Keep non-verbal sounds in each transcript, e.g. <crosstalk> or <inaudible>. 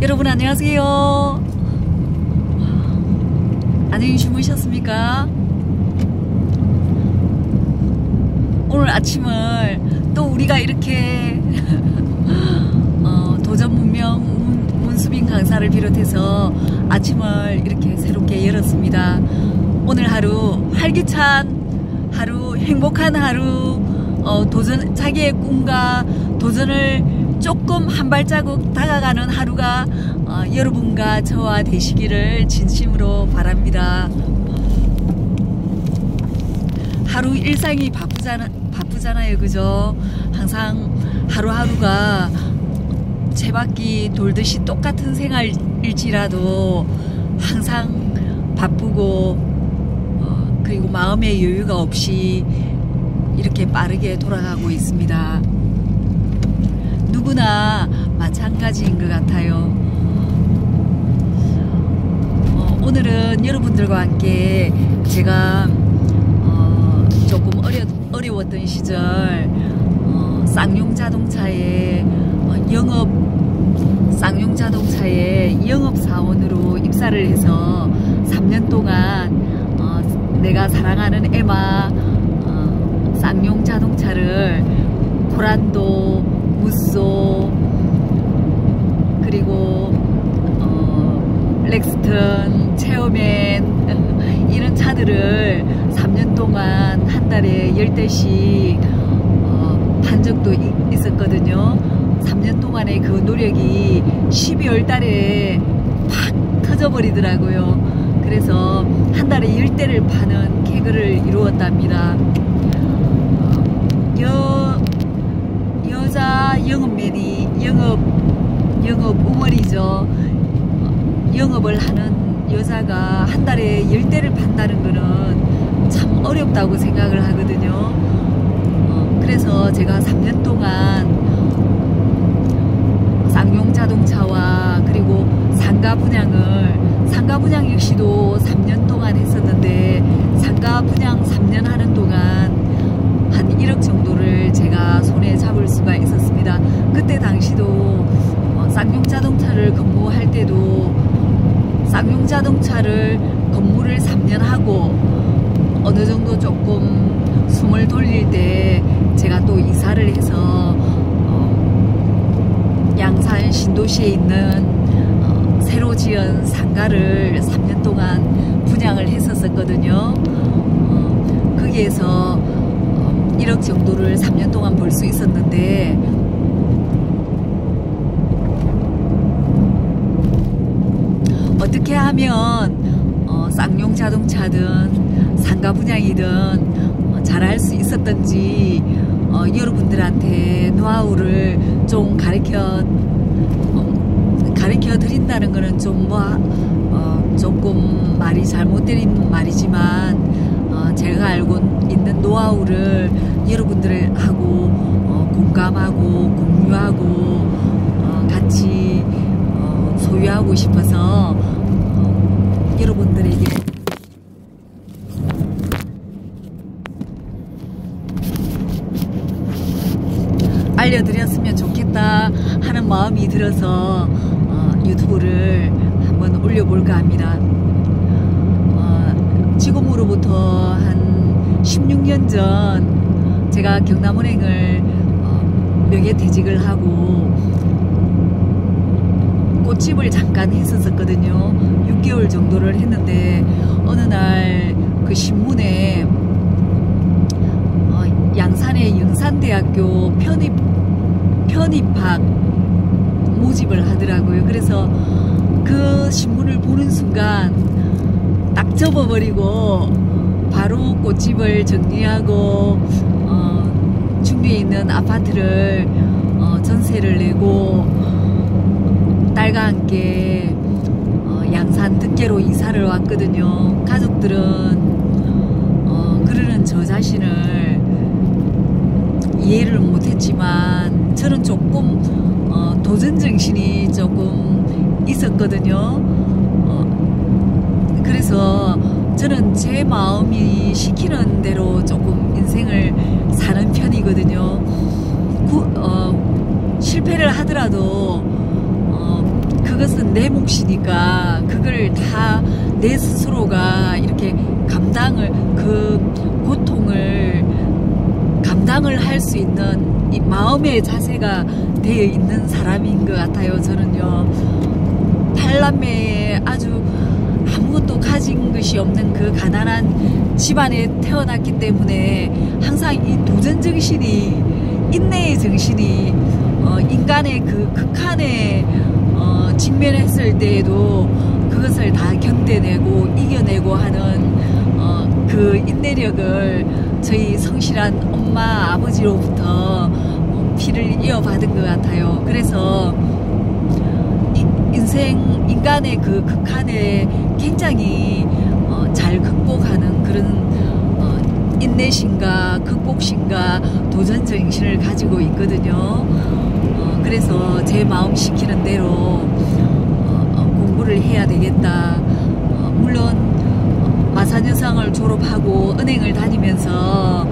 여러분 안녕하세요. 안녕히 주무셨습니까? 오늘 아침을 또 우리가 이렇게 <laughs> 어, 도전 문명 문수빈 강사를 비롯해서 아침을 이렇게 새롭게 열었습니다. 오늘 하루 활기찬 하루 행복한 하루 어, 도전 자기의 꿈과 도전을 조금 한 발자국 다가가는 하루가 어, 여러분과 저와 되시기를 진심으로 바랍니다. 하루 일상이 바쁘잖아, 바쁘잖아요. 그죠? 항상 하루하루가 채바퀴 돌듯이 똑같은 생활일지라도 항상 바쁘고 어, 그리고 마음의 여유가 없이 이렇게 빠르게 돌아가고 있습니다. 누구나 마찬가지인 것 같아요. 어, 오늘은 여러분들과 함께 제가 어, 조금 어려, 어려웠던 시절 어, 쌍용 자동차의 어, 영업 쌍용 자동차의 영업 사원으로 입사를 해서 3년 동안 어, 내가 사랑하는 에마 어, 쌍용 자동차를 코란도 무쏘 그리고 어, 렉스턴, 체어맨 이런 차들을 3년 동안 한 달에 10대씩 어, 판 적도 있었거든요. 3년 동안의 그 노력이 12월 달에 팍 터져버리더라고요. 그래서 한 달에 10대를 파는 개그를 이루었답니다. 여 여자 영업맨이 영업 영업 우머리죠. 영업을 하는 여자가 한 달에 열 대를 판다는 거는 참 어렵다고 생각을 하거든요. 어, 그래서 제가 3년 동안 쌍용 자동차와 그리고 상가 분양을 상가 분양 역시도 3년 동안 했었는데 상가 분양 3년 하는 동안 한 1억 정도를 제가 손에 잡을 수가 있었습니다. 그때 당시도 어, 쌍용 자동차를 근무할 때도 쌍용 자동차를 근무를 3년 하고 어느 정도 조금 숨을 돌릴 때 제가 또 이사를 해서 어, 양산 신도시에 있는 어, 새로 지은 상가를 3년 동안 분양을 했었거든요. 어, 거기에서 1억 정도를 3년 동안 벌 수 있었는데 어떻게 하면 어, 쌍용 자동차든 상가 분양이든 어, 잘할 수 있었던지 어, 여러분들한테 노하우를 좀 가르쳐 어, 가르쳐 드린다는 거는 좀뭐 어, 조금 말이 잘못된 말이지만 제가 알고 있는 노하우를 여러분들하고 어, 공감하고 공유하고 어, 같이 어, 소유하고 싶어서 어, 여러분들에게 알려드렸으면 좋겠다 하는 마음이 들어서 어, 유튜브를 한번 올려볼까 합니다. 지금으로부터 한 16년 전 제가 경남은행을 어, 명예퇴직을 하고 꽃집을 잠깐 했었거든요. 6개월 정도를 했는데 어느 날 그 신문에 어, 양산의 영산대학교 편입 편입학 모집을 하더라고요. 그래서 그 신문을 보는 순간 딱 접어버리고 바로 꽃집을 정리하고 어, 중구에 있는 아파트를 어, 전세를 내고 딸과 함께 어, 양산 득계로 이사를 왔거든요. 가족들은 어, 그러는 저 자신을 이해를 못했지만 저는 조금 어, 도전 정신이 조금 있었거든요. 그래서 저는 제 마음이 시키는 대로 조금 인생을 사는 편이거든요. 구, 어, 실패를 하더라도 어, 그 그것은 내 몫이니까 그걸 다 내 스스로가 이렇게 감당을 그 고통을 감당을 할 수 있는 이 마음의 자세가 되어 있는 사람인 것 같아요. 저는요. 팔남매에 아주 아무것도 가진 것이 없는 그 가난한 집안에 태어났기 때문에 항상 이 도전 정신이 인내의 정신이 어, 인간의 그 극한에 어, 직면했을 때에도 그것을 다 견뎌내고 이겨내고 하는 어, 그 인내력을 저희 성실한 엄마 아버지로부터 어, 피를 이어받은 것 같아요. 그래서 인생 인간의 그 극한에 굉장히 어, 잘 극복하는 그런 어, 인내심과 극복심과 도전 정신을 가지고 있거든요. 어, 그래서 제 마음 시키는 대로 어, 어, 공부를 해야 되겠다. 어, 물론 마산여상을 졸업하고 은행을 다니면서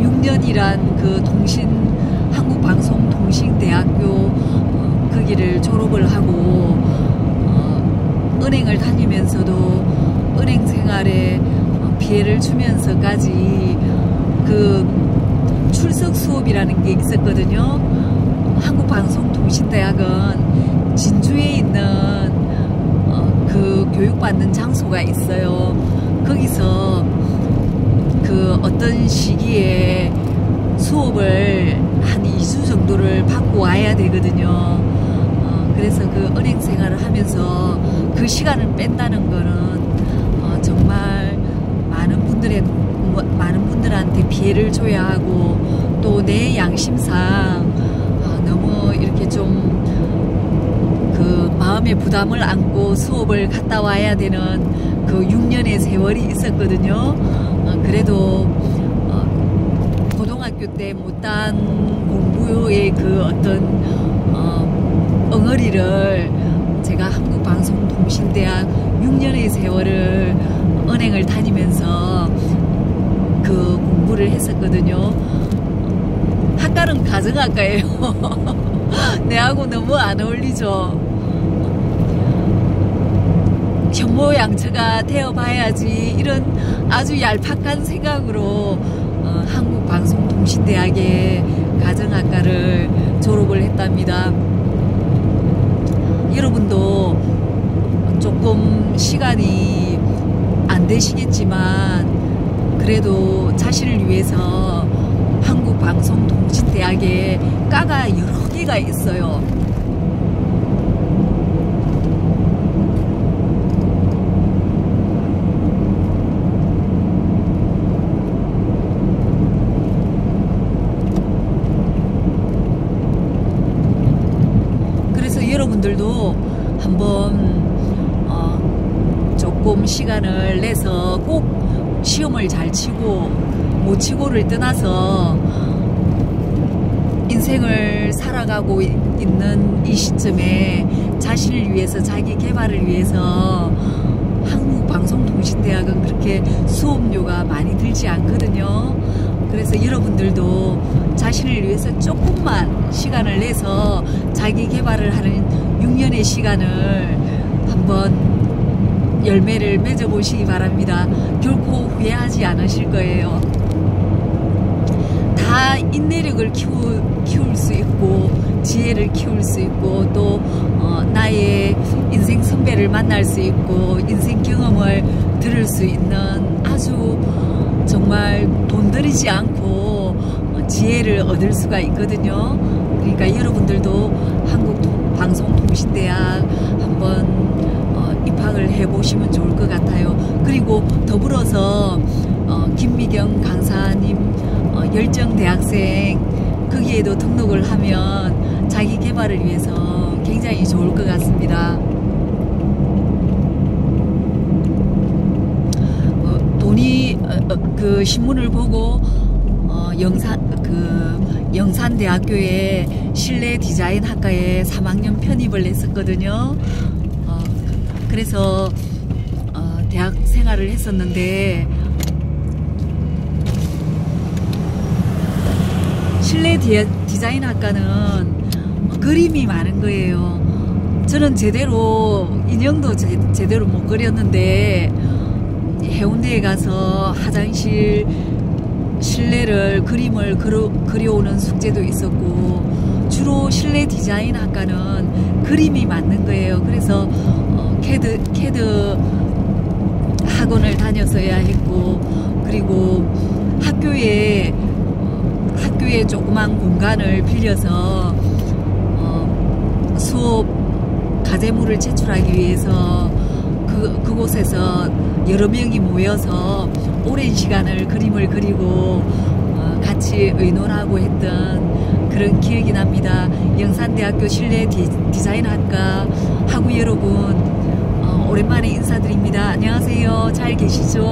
6년이란 그 통신 한국방송통신대학교 그 길을 졸업을 하고 은행을 다니면서도 은행 생활에 피해를 주면서까지 그 출석 수업이라는 게 있었거든요. 한국방송통신대학은 진주에 있는 어, 그 교육받는 장소가 있어요. 거기서 그 어떤 시기에 수업을 한 2주 정도를 받고 와야 되거든요. 어, 그래서 그 은행 생활을 하면서 그 시간을 뺀다는 거는 어, 정말 많은 분들의 뭐, 많은 분들한테 피해를 줘야 하고 또 내 양심상 좀 그 마음의 부담을 안고 수업을 갔다 와야 되는 그 6년의 세월이 있었거든요. 어, 그래도 어, 고등학교 때 못한 공부의 그 어떤 어, 엉어리를 제가 한국방송통신대학 6년의 세월을 은행을 다니면서 그 공부를 했었거든요. 학과는 가정학과예요. <laughs> <gasps> 내하고 너무 안 어울리죠. 현모양처가 되어봐야지 이런 아주 얄팍한 생각으로 어, 한국방송통신대학의 가정학과를 졸업을 했답니다. 여러분도 조금 시간이 안 되시겠지만 그래도 자신을 위해서 한국방송통신대학에 과가 여러 개가 있어요. 여러분들도 한번 어 조금 시간을 내서 꼭 시험을 잘 치고 못 치고를 떠나서 인생을 살아가고 있는 이 시점에 자신을 위해서 자기 개발을 위해서 한국방송통신대학은 그렇게 수업료가 많이 들지 않거든요. 그래서 여러분들도 자신을 위해서 조금만 시간을 내서 자기 개발을 하는 6년의 시간을 한번 열매를 맺어보시기 바랍니다. 결코 후회하지 않으실 거예요. 다 인내력을 키우, 키울 수 있고 지혜를 키울 수 있고 또 어, 나의 인생 선배를 만날 수 있고 인생 경험을 들을 수 있는 아주 정말 돈 들이지 않고 지혜를 얻을 수가 있거든요. 그러니까 여러분들도 한국 방송통신대학 한번 어, 입학을 해보시면 좋을 것 같아요. 그리고 더불어서 어, 김미경 강사님 어, 열정 대학생 거기에도 등록을 하면 자기 개발을 위해서 굉장히 좋을 것 같습니다. 돈이 그 신문을 보고 영산 그 영산대학교에 실내 디자인 학과에 3학년 편입을 했었거든요. 어, 그래서 어, 대학 생활을 했었는데 실내 디, 디자인 학과는 그림이 많은 거예요. 저는 제대로 인형도 제, 제대로 못 그렸는데 해운대에 가서 화장실 실내를 그림을 그려, 그려오는 숙제도 있었고 주로 실내 디자인 학과는 그림이 맞는 거예요. 그래서 어, 캐드 캐드 학원을 다녔어야 했고 그리고 학교에 어, 학교에 조그만 공간을 빌려서 어, 수업 가재물을 제출하기 위해서 그, 그곳에서 여러 명이 모여서 오랜 시간을 그림을 그리고 어, 같이 의논하고 했던 그런 기억이 납니다. 영산대학교 실내 디, 자인학과 학우 여러분 어, 오랜만에 인사드립니다. 안녕하세요. 잘 계시죠?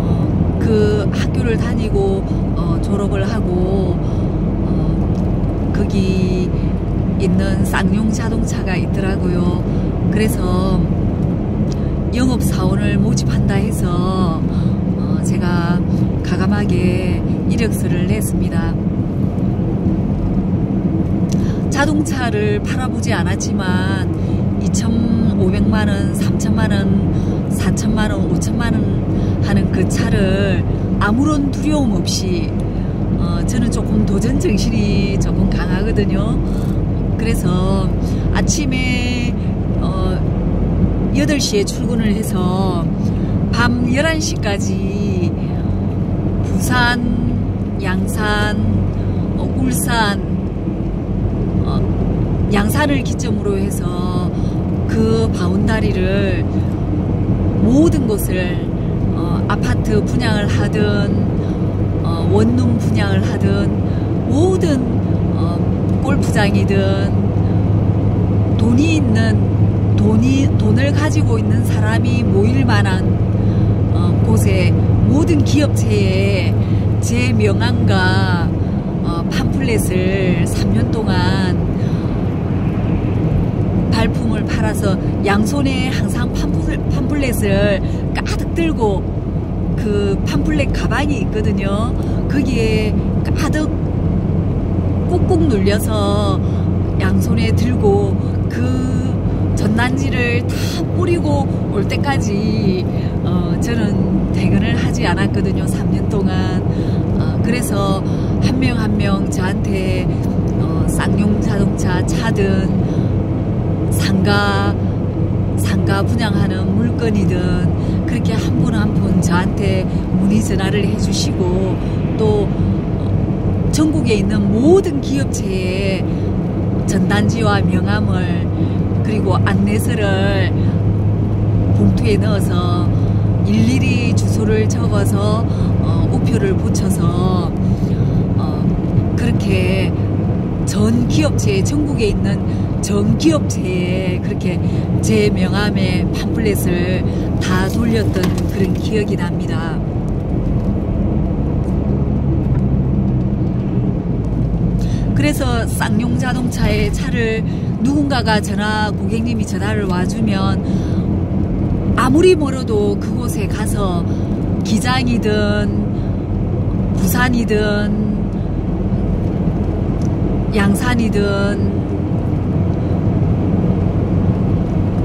어, 그 학교를 다니고 어, 졸업을 하고 어, 거기 있는 쌍용 자동차가 있더라고요. 그래서 영업 사원을 모집한다 해서 어 제가 가감하게 이력서를 냈습니다. 자동차를 팔아보지 않았지만 2,500만 원, 3천만원, 4천만원, 5천만원 하는 그 차를 아무런 두려움 없이 어 저는 조금 도전 정신이 조금 강하거든요. 그래서 아침에 어 8시에 출근을 해서 밤 11시까지 부산, 양산, 어 울산, 어 양산을 기점으로 해서 그 바운다리를 모든 곳을 어 아파트 분양을 하든 어 원룸 분양을 하든 모든 어 골프장이든 돈이 있는 돈이 돈을 가지고 있는 사람이 모일 만한 어 곳에 모든 기업체에 제 명함과 어 팜플렛을 3년 동안 발품을 팔아서 양손에 항상 팜플 렛을 가득 들고 그 팜플렛 가방이 있거든요. 거기에 가득 꾹꾹 눌려서 양손에 들고 그 전단지를 다 뿌리고 올 때까지 어, 저는 퇴근을 하지 않았거든요. 3년 동안. 어, 그래서 한 명 한명 저한테 어, 쌍용 자동차 차든 상가 상가 분양하는 물건이든 그렇게 한 분 한 분 저한테 문의 전화를 해주시고 또 전국에 있는 모든 기업체에 전단지와 명함을 그리고 안내서를 봉투에 넣어서 일일이 주소를 적어서 어, 우표를 붙여서 어, 그렇게 전 기업체 전국에 있는 전 기업체에 그렇게 제 명함에 팜플렛을 다 돌렸던 그런 기억이 납니다. 그래서 쌍용 자동차의 차를 누군가가 전화 고객님이 전화를 와주면 아무리 멀어도 그곳에 가서 기장이든 부산이든 양산이든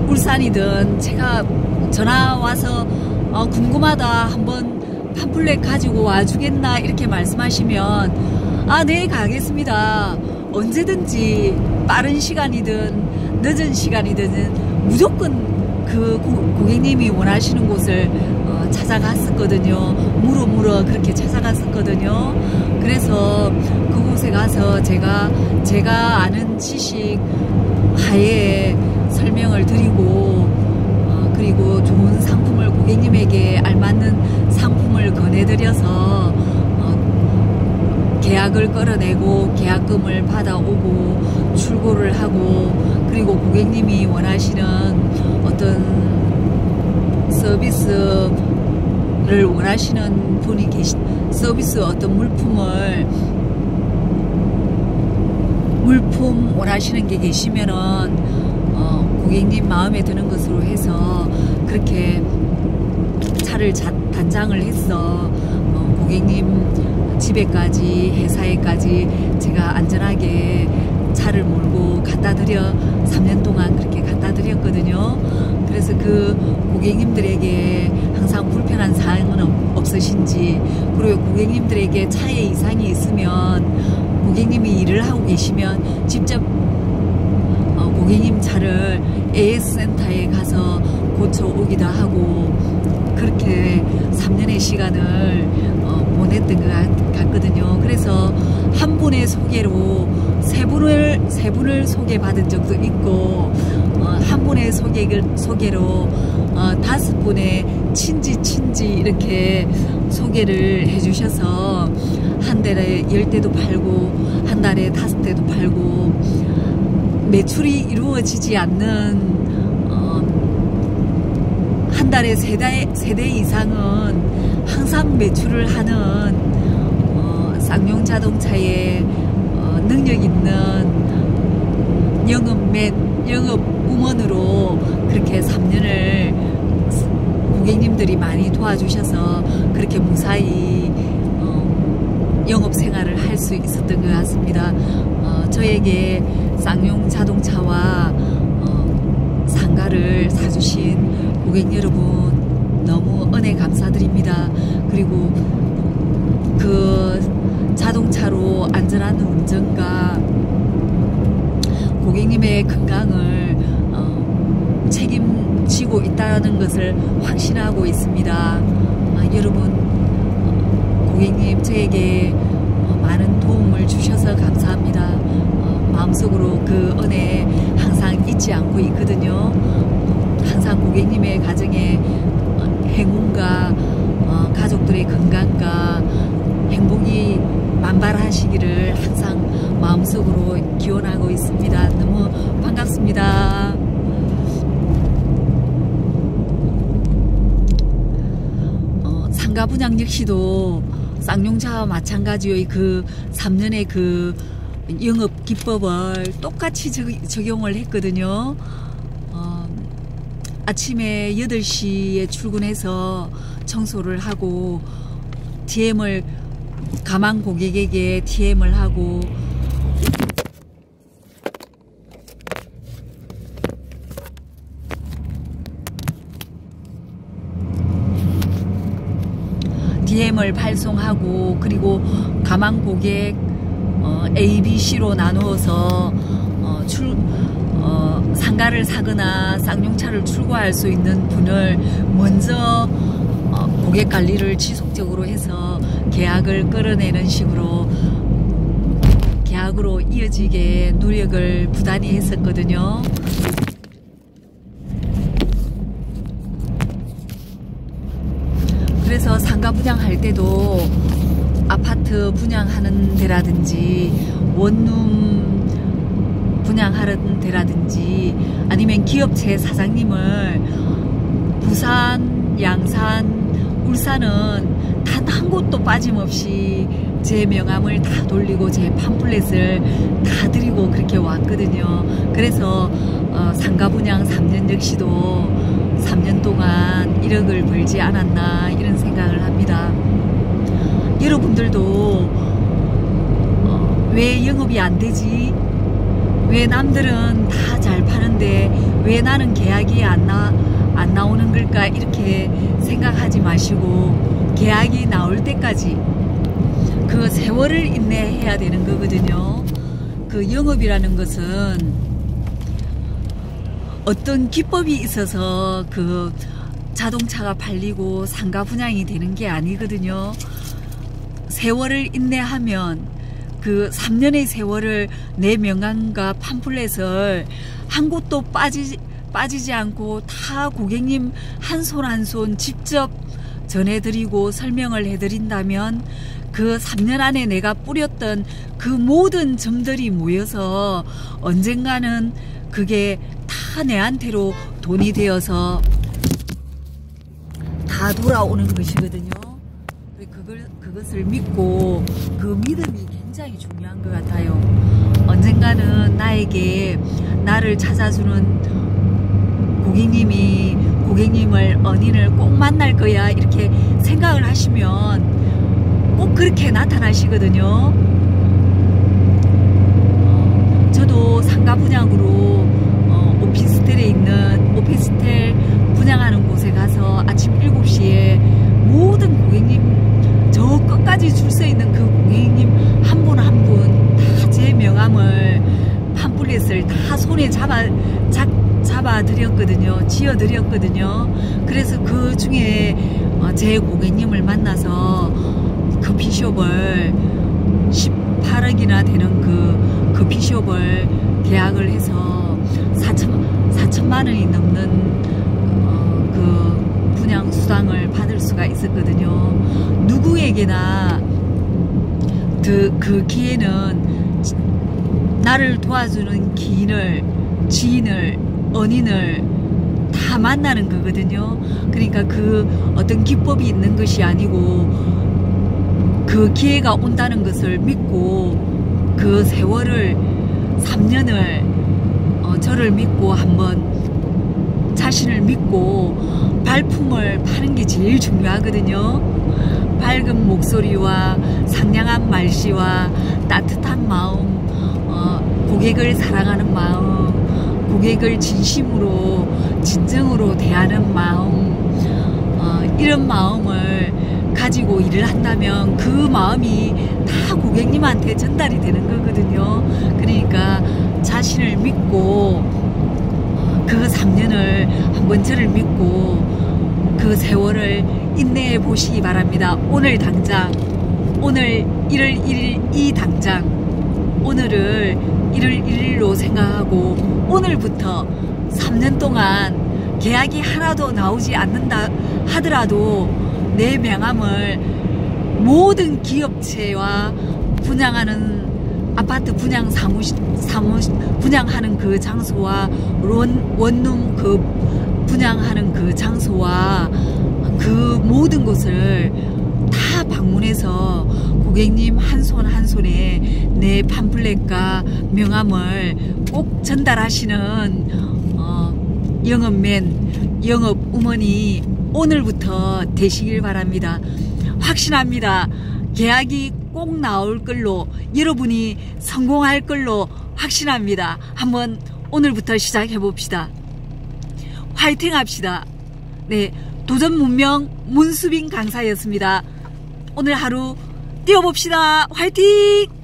울산이든 제가 전화 와서 어, 궁금하다 한번 팜플렛 가지고 와주겠나 이렇게 말씀하시면 아, 네, 가겠습니다. 언제든지 빠른 시간이든 늦은 시간이든 무조건 그 고, 객님이 원하시는 곳을 어, 찾아갔었거든요. 물어 물어 그렇게 찾아갔었거든요. 그래서 그 곳에 가서 제가 제가 아는 지식 하에 설명을 드리고 어, 그리고 좋은 상품을 고객님에게 알맞는 상품을 권해드려서 계약을 끌어내고 계약금을 받아오고 출고를 하고 그리고 고객님이 원하시는 어떤 서비스 를 원하시는 분이 계시 서비스 어떤 물품을 물품 원하시는 게 계시면은 어, 고객님 마음에 드는 것으로 해서 그렇게 차를 자, 단장을 했어 어, 고객님 집에까지 회사에까지 제가 안전하게 차를 몰고 갖다 드려 3년 동안 그렇게 갖다 드렸거든요. 그래서 그 고객님들에게 항상 불편한 사항은 없으신지 그리고 고객님들에게 차에 이상이 있으면 고객님이 일을 하고 계시면 직접 어, 고객님 차를 AS센터에 가서 고쳐오기도 하고 그렇게 3년의 시간을 어, 보냈던 것 같거든요. 그래서 한 분의 소개로 세 분을 세 분을 소개받은 적도 있고 어, 한 분의 소개를 소개로 어, 다섯 분의 친지 친지 이렇게 소개를 해주셔서 한 달에 열 대도 팔고 한 달에 다섯 대도 팔고 매출이 이루어지지 않는 어, 한 달에 세 대 세 대 이상은 항상 매출을 하는 어, 쌍용 자동차의 어, 능력 있는 영업맨 영업 우먼으로 그렇게 3년을 고객님들이 많이 도와주셔서 그렇게 무사히 어, 영업 생활을 할 수 있었던 것 같습니다. 어, 저에게 쌍용 자동차와 어, 상가를 사주신 고객 여러분 너무 은혜 감사드립니다. 그리고 그 자동차로 안전한 운전과 고객님의 건강을 어, 책임지고 있다는 것을 확신하고 있습니다. 아, 여러분 어, 고객님 저에게 어, 많은 도움을 주셔서 감사합니다. 어, 마음속으로 그 은혜 항상 잊지 않고 있거든요. 항상 고객님의 가정에 어, 행운과 어, 가족들의 건강과 행복이 만발하시기를 항상 마음속으로 기원하고 있습니다. 너무 반갑습니다. 어, 상가 분양 역시도 쌍용차와 마찬가지의 그 3년의 그 영업 기법을 똑같이 적, 용을 했거든요. 어, 아침에 8시에 출근해서 청소를 하고 DM을 가망 고객에게 TM을 하고 DM을 발송하고 그리고 가망 고객 어, A, B, C로 나누어서 어, 출, 어, 상가를 사거나 쌍용차를 출고할 수 있는 분을 먼저 어, 고객 관리를 지속적으로 해서 계약을 끌어내는 식으로 계약으로 이어지게 노력을 부단히 했었거든요. 그래서 상가 분양할 때도 아파트 분양하는 데라든지 원룸 분양하는 데라든지 아니면 기업체 사장님을 부산, 양산, 울산은 단 한 곳도 빠짐없이 제 명함을 다 돌리고 제 팜플렛을 다 드리고 그렇게 왔거든요. 그래서 어, 상가 분양 3년 역시도 3년 동안 1억을 벌지 않았나 이런 생각을 합니다. 여러분들도 어, 왜 영업이 안 되지? 왜 남들은 다 잘 파는데 왜 나는 계약이 안, 나, 안 나오는 걸까 이렇게 생각하지 마시고 계약이 나올 때까지 그 세월을 인내해야 되는 거거든요. 그 영업이라는 것은 어떤 기법이 있어서 그 자동차가 팔리고 상가 분양이 되는 게 아니거든요. 세월을 인내하면 그 3년의 세월을 내 명함과 팜플렛을 한 곳도 빠지지, 빠지지 않고 다 고객님 한 손 한 손 직접 전해드리고 설명을 해드린다면 그 3년 안에 내가 뿌렸던 그 모든 점들이 모여서 언젠가는 그게 다 내한테로 돈이 되어서 다 돌아오는 것이거든요. 그걸, 그것을 믿고 그 믿음이 굉장히 중요한 것 같아요. 언젠가는 나에게 나를 찾아주는 고객님이 고객님을 언인을 꼭 만날 거야 이렇게 생각을 하시면 꼭 그렇게 나타나시거든요. 어, 저도 상가 분양으로 어, 오피스텔에 있는 오피스텔 분양하는 곳에 가서 아침 7시에 모든 고객님 저 끝까지 줄 서 있는 그 고객님 한 분 한 분 다 제 명함을 팜플렛을 다 손에 잡아 잡, 잡아 드렸거든요. 지어 드렸거든요. 그래서 그 중에 어, 제 고객님을 만나서 커피숍을 18억이나 되는 그 커피숍을 계약을 해서 4천, 4천만 원이 넘는 어, 그 분양 수당을 받을 수가 있었거든요. 누구에게나 그, 그 기회는 나를 도와주는 기인을, 지인을, 언인을 다 만나는 거거든요. 그러니까 그 어떤 기법이 있는 것이 아니고 그 기회가 온다는 것을 믿고 그 세월을 3년을 어, 저를 믿고 한번 자신을 믿고 발품을 파는 게 제일 중요하거든요. 밝은 목소리와 상냥한 말씨와 따뜻한 마음, 어, 고객을 사랑하는 마음, 고객을 진심으로 진정으로 대하는 마음, 어, 이런 마음을 가지고 일을 한다면 그 마음이 다 고객님한테 전달이 되는 거거든요. 그러니까 자신을 믿고 그 3년을 한번 저를 믿고 그 세월을 인내해 보시기 바랍니다. 오늘 당장 오늘 1월 1일 이 당장 오늘을 1월 1일로 생각하고 오늘부터 3년 동안 계약이 하나도 나오지 않는다 하더라도 내 명함을 모든 기업체와 분양하는 아파트 분양 사무실 사무 분양하는 그 장소와 원, 원룸 그 분양하는 그 장소와 그 모든 것을 다 방문해서 고객님 한손한 손에 내 팜플렛과 명함을 꼭 전달하시는 어, 영업맨 영업 우먼이 오늘부터 되시길 바랍니다. 확신합니다. 계약이 꼭 나올 걸로 여러분이 성공할 걸로 확신합니다. 한번 오늘부터 시작해 봅시다. 화이팅 합시다. 네, 도전 문명 문수빈 강사였습니다. 오늘 하루 뛰어봅시다. 화이팅!